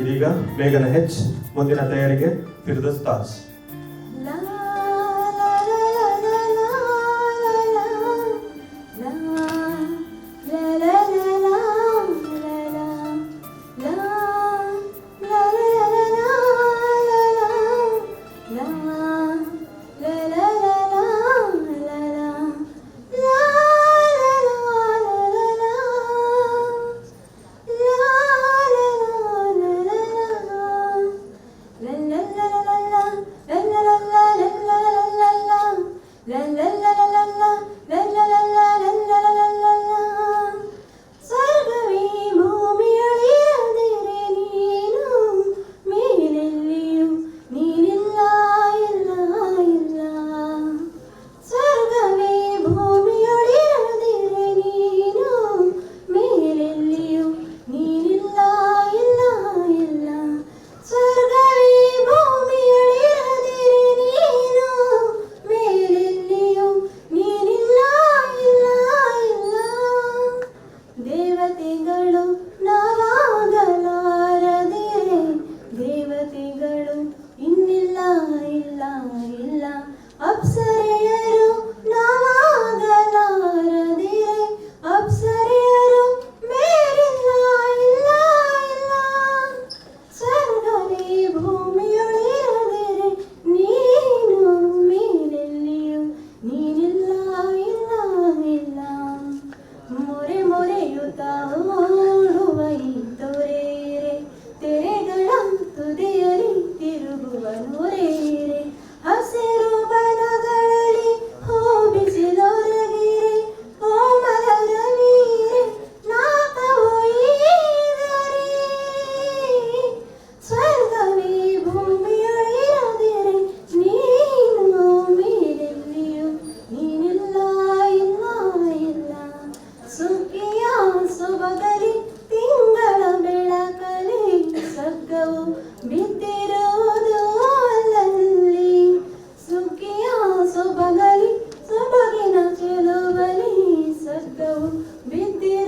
ಇದೀಗ ಬೇಗನೆ ಹೆಚ್ ಮುಂದಿನ ತಯಾರಿಗೆ ಫಿರ್ದಸ್ ತಾಸ್ la la la ಕತೆಗಳು ನಾನಾಗಲ Vete